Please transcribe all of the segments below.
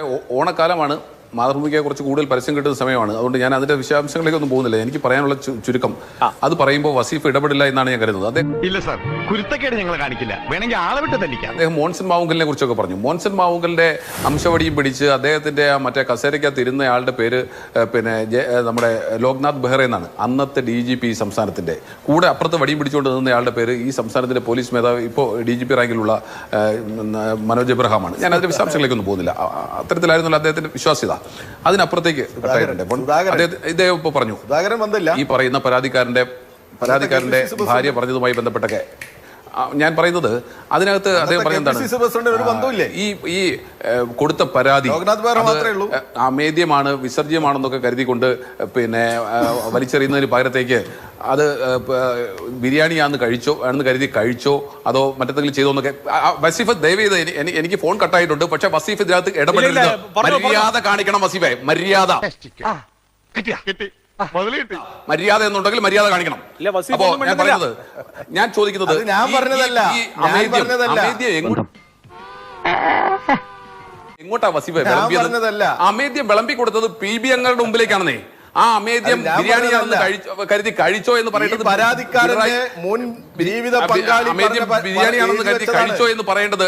ഓ- ഓണക്കാലമാണ്. മാതൃഭൂമിക്ക് കുറച്ച് കൂടുതൽ പരസ്യം കിട്ടുന്ന സമയമാണ്. അതുകൊണ്ട് ഞാൻ അതിന്റെ വിശദാംശങ്ങളിലേക്കൊന്നും പോകുന്നില്ല. എനിക്ക് പറയാനുള്ള ചുരുക്കം. അത് പറയുമ്പോൾ വസീഫ് ഇടപെടില്ല എന്നാണ് ഞാൻ കരുതുന്നത്. അദ്ദേഹം ഇല്ല സാർ കുരുത്തക്കേട് ഞങ്ങൾ കാണിക്കില്ല. വേണമെങ്കിൽ ആളെ വിട്ട് തല്ലിക്കാം. അദ്ദേഹം മോൻസൺ മാവുങ്കലിനെ കുറിച്ചൊക്കെ പറഞ്ഞു. മോൻസൺ മാവുങ്കലിന്റെ അംശവടിയും പിടിച്ച് അദ്ദേഹത്തിന്റെ ആ മറ്റേ കസേരയ്ക്കകത്ത് ഇരുന്ന ആളുടെ പേര് പിന്നെ നമ്മുടെ ലോക്നാഥ് ബെഹ്റ എന്നാണ്. അന്നത്തെ ഡി ജി പി സംസ്ഥാനത്തിന്റെ. കൂടെ അപ്പുറത്ത് വടിയും പിടിച്ചുകൊണ്ട് നിന്ന ആളുടെ പേര് ഈ സംസ്ഥാനത്തിന്റെ പോലീസ് മേധാവി ഇപ്പോൾ ഡി ജി പി റാങ്കിലുള്ള മനോജ് എബ്രഹാമാണ്. ഞാൻ അതിന്റെ വിശദാംശങ്ങളിലേക്കൊന്നും പോകുന്നില്ല. അത്തരത്തിലായിരുന്നല്ലോ അദ്ദേഹത്തിന്റെ വിശ്വാസ്യത. അതിനപ്പുറത്തേക്ക് ഇദ്ദേഹം ഇപ്പോൾ പറഞ്ഞു. ഈ പറയുന്ന പരാതിക്കാരന്റെ പരാതിക്കാരന്റെ ഭാര്യ പറഞ്ഞതുമായി ബന്ധപ്പെട്ടൊക്കെ ഞാൻ പറയുന്നത് അതിനകത്ത് അദ്ദേഹം പറയുന്നതാണ്? ഈ ഈ കൊടുത്ത പരാതി. അമേദ്യമാണ് വിസർജ്യമാണെന്നൊക്കെ കരുതിക്കൊണ്ട് പിന്നെ വലിച്ചെറിയുന്നതിന് പകരത്തേക്ക് അത് ബിരിയാണിയാന്ന് കഴിച്ചോ ആണെന്ന് കരുതി കഴിച്ചോ അതോ മറ്റെന്തെങ്കിലും ചെയ്തോ എന്നൊക്കെ. വസീഫ് ദയവ് ചെയ്ത് എനിക്ക് ഫോൺ കട്ടായിട്ടുണ്ട്. പക്ഷെ വസീഫ് ഇതിനകത്ത് ഇടപെടരുത്. മര്യാദ കാണിക്കണം വസീഫെ. മര്യാദ. കിട്ടിയ. കിട്ടി. മര്യാദ എന്നുണ്ടെങ്കിൽ മര്യാദ കാണിക്കണം. അപ്പോ ഞാൻ. പറയുന്നത് ഞാൻ ചോദിക്കുന്നത് ഞാൻ പറഞ്ഞതല്ല. എങ്ങോട്ടാ വസീഫ് ഞാൻ വിളമ്പിയത്? അമേദ്യം വിളമ്പി കൊടുത്തത് പി ബി അംഗങ്ങളുടെ മുമ്പിലേക്കാണെന്നേ. ആ അമേദ്യം ബിരിയാണിയാണെന്ന് കരുതി കഴിച്ചോ എന്ന് പറയേണ്ടത് പറയുന്നത് പരാതിക്കാരന്റെ മുൻ ജീവിത പങ്കാളി അമേദ്യം ബിരിയാണിയാണെന്ന് കരുതി കഴിച്ചോ എന്ന് പറയേണ്ടത്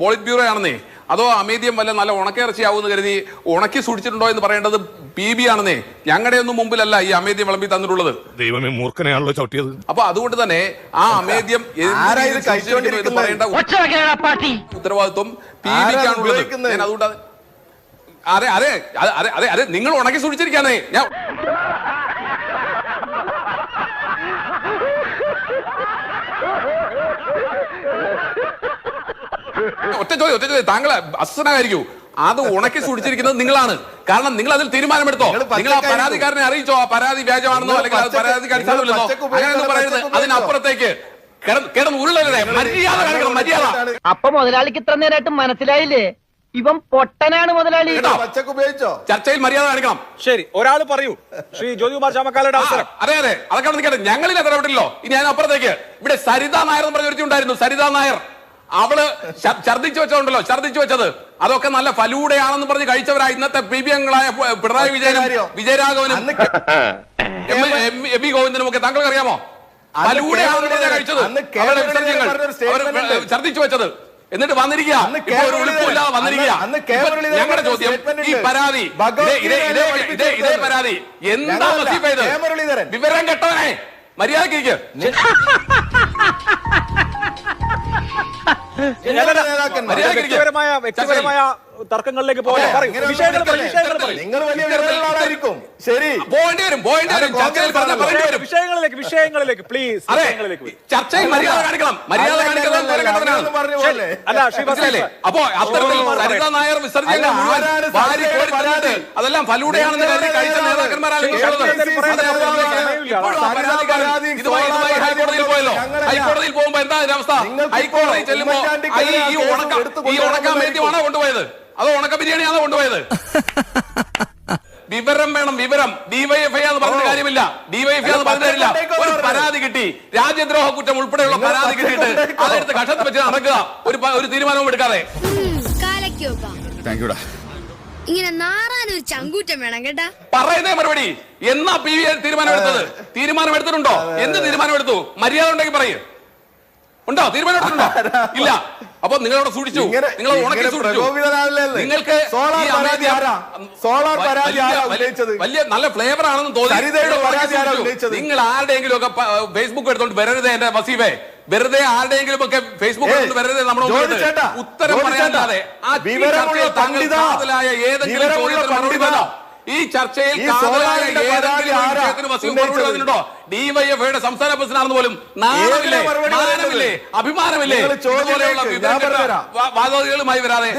പോളിറ്റ് ബ്യൂറോ ആണെന്നേ അതോ അമേദ്യം വല്ല നല്ല ഉണക്കിറച്ചിയാവുമെന്ന് കരുതി ഉണക്കി സൂക്ഷിച്ചിട്ടുണ്ടോ എന്ന് പറയേണ്ടത് പി ബി ആണെന്നേ. ഞങ്ങളുടെ ഒന്നും മുമ്പിലല്ല ഈ അമേദ്യം വിളമ്പി തന്നിട്ടുള്ളത്. ദൈവമേ മൂർഖനെയാണല്ലോ ചവിട്ടിയത്. അപ്പൊ അതുകൊണ്ട് തന്നെ ആ അമേദ്യം? പറയേണ്ട ഉത്തരവാദിത്വം പി ബിക്കാണുള്ളത് ഞാൻ അതുകൊണ്ട് അത് അതെ അതെ അതെ അതെ അതെ അതെ നിങ്ങൾ ഉണക്കി സൂക്ഷിച്ചിരിക്കാന്നേ. ഞാൻ ഒറ്റ ചോദ്യം ഒറ്റ ചോദ്യം താങ്കൾ അസ്വനായിരിക്കൂ അത് ഉണക്കി സൂക്ഷിച്ചിരിക്കുന്നത് നിങ്ങളാണ്. കാരണം നിങ്ങൾ അതിൽ തീരുമാനമെടുത്തോ? നിങ്ങൾ ആ പരാതിക്കാരനെ അറിയിച്ചോ? ആ പരാതി വ്യാജമാണെന്നോ? അല്ലെങ്കിൽ അത് പച്ചക്ക- പരാതിക്ക് അടിസ്ഥാനമില്ലെന്നോ പച്ചക്ക് അങ്ങനെയൊന്നും പറയരുത്. അതിനപ്പുറത്തേക്ക് കിടന്ന് മര്യാദ കാണിക്കണം മര്യാദ. അപ്പൊ മുതലാളിക്ക് ഇത്ര നേരമായിട്ട് മനസ്സിലായില്ലേ? ഇവൻ പൊട്ടനാണ് മുതലാളി. ഉപയോഗിച്ചോ? ചർച്ചയിൽ മര്യാദ കാണിക്കണം. ശരി ഒരാൾ പറയൂ. ശ്രീ ജ്യോതികുമാർ ചാമക്കാലയുടെ അവസരം. അതെ അതെ. അതൊക്കെ നിൽക്കട്ടെ. ഞങ്ങളിൽ ഇടപെട്ടില്ലോ ഇനി ഞാൻ അപ്പുറത്തേക്ക് ഇവിടെ സരിത നായർ എന്ന് പറഞ്ഞ ഒരുത്തിയുണ്ടായിരുന്നു സരിത നായർ. അവൾ ഛർദിച്ചു ഛർദ്ദിച്ചു വെച്ചതുണ്ടല്ലോ ഛർദ്ദിച്ചു വെച്ചത്. അതൊക്കെ നല്ല ഫലൂടയാണെന്ന് പറഞ്ഞ് കഴിച്ചവരാ ഇന്നത്തെ പി ബി അംഗങ്ങളായ പ- പിണറായി വിജയനും വിജയരാഘവനും. എം എം- എം വി ഗോവിന്ദനും ഒക്കെ താങ്കൾക്ക് അറിയാമോ ഫലൂടെയാണെന്ന് പറഞ്ഞ് കഴിച്ചത്. അവരുടെ വിസർജ്യങ്ങൾ ഛർദ്ദിച്ചു വെച്ചത്. എന്നിട്ട് വന്നിരിക്കുക. ഒരു ഉളുപ്പില്ലാതെ വന്നിരിക്കുക. ഞങ്ങളുടെ ചോദ്യം ഈ പരാതി ഇതേ. പരാതി. എന്താ. വിവരം കെട്ടവനെ. മര്യാദയ്ക്ക് നിങ്ങൾ വ്യക്തിപരമായ തർക്കങ്ങളിലേക്ക് ശരി. പോയിന്റ് വരും പോയിന്റ് വരും. വിഷയങ്ങളിലേക്ക് വിഷയങ്ങളിലേക്ക് പ്ലീസ് വിഷയങ്ങളിലേക്ക് ചർച്ചയിൽ മര്യാദ കാണിക്കണം. മര്യാദ അല്ല, കാണിക്കുന്നത് അല്ല, അപ്പോ അത്തരത്തിൽ സരിത നായർ? അതെല്ലാം ഫലൂടയാണെന്ന് കരുതി കഴിച്ച നേതാക്കന്മാരാണ് ഇതുമായി ഹൈക്കോടതിയിൽ പോകുമ്പോ എന്താ അതിന്റെ അവസ്ഥ? ഹൈക്കോടതി ചെല്ലുമ്പോ ഈ- ഉണക്ക ഈ ഉണക്കാൻ. മേദ്യമാണോ കൊണ്ടുപോയത്. അതോ ഉണക്ക ബിരിയാണിയാണോ കൊണ്ടുപോയത്? വിവരം വേണം വിവരം. ഡിവൈഎഫ്ഐ എന്ന് പറഞ്ഞ കാര്യമില്ല. ഡിവൈഎഫ്ഐ എന്ന് പറഞ്ഞ കാര്യമില്ല. ഒരു പരാതി കിട്ടി. രാജ്യദ്രോഹ കുറ്റം ഉൾപ്പെടെയുള്ള പരാതി കിട്ടിയിട്ട്. അതെടുത്ത് കഷത്ത് വെച്ച് നടക്കുക. ഒരു ഒരു തീരുമാനവും എടുക്കാതെ. കാലയ്ക്ക് വെക്കാം ഇങ്ങനെ ഒരു ചങ്കൂറ്റം വേണം കേട്ടാ. പറയുന്നേ മറുപടി. എന്നാ പി വി തീരുമാനമെടുത്തത്? തീരുമാനമെടുത്തിട്ടുണ്ടോ? എന്ത് തീരുമാനമെടുത്തു? മര്യാദ ഉണ്ടെങ്കിൽ പറയൂ. ഉണ്ടോ? തീരുമാനമെടുത്തിട്ടുണ്ടോ? ഇല്ല. അപ്പൊ നിങ്ങൾ അവിടെ സൂക്ഷിച്ചു നിങ്ങൾ ഉണക്കി സൂക്ഷിച്ചു. നിങ്ങൾക്ക് സോളാർ ഈ പരാതി ആരാ? സോളാർ പരാതി വലിയ- ആരാ ഉന്നയിച്ചത്? വലിയ നല്ല ഫ്ലേവർ ആണെന്ന് തോന്നി നിങ്ങൾ ആരുടെയെങ്കിലും ഒക്കെ ഫേസ്ബുക്ക് എടുത്തോണ്ട് വരരുതേ എന്റെ വസീഫെ. വെറുതെ ആരുടെയെങ്കിലും ഒക്കെ ഫേസ്ബുക്കിൽ വെറുതെ ചേട്ടാ, ഉത്തരം പറയാതെ ആ കാതലായ ഏതെങ്കിലും? ഈ ചർച്ചയിൽ കാതലായ ഏതെങ്കിലും ഒരു ആരാ? വിഷയത്തിന് വസീഫ് മറുപടി ഉന്നയിച്ചത്? തന്നിട്ടുണ്ടോ ഡിവൈഎഫ്ഐയുടെ സംസ്ഥാന പ്രസിഡന്റാണെന്ന് പോലും നാണമില്ലേ? മാനമില്ലേ അഭിമാനമില്ലേ? ഇതുപോലെയുള്ള കേൾക്ക്, വിവരം ഞാൻ കെട്ട പറഞ്ഞുതരാം. വാ- വാദഗതികളുമായി വരാതെ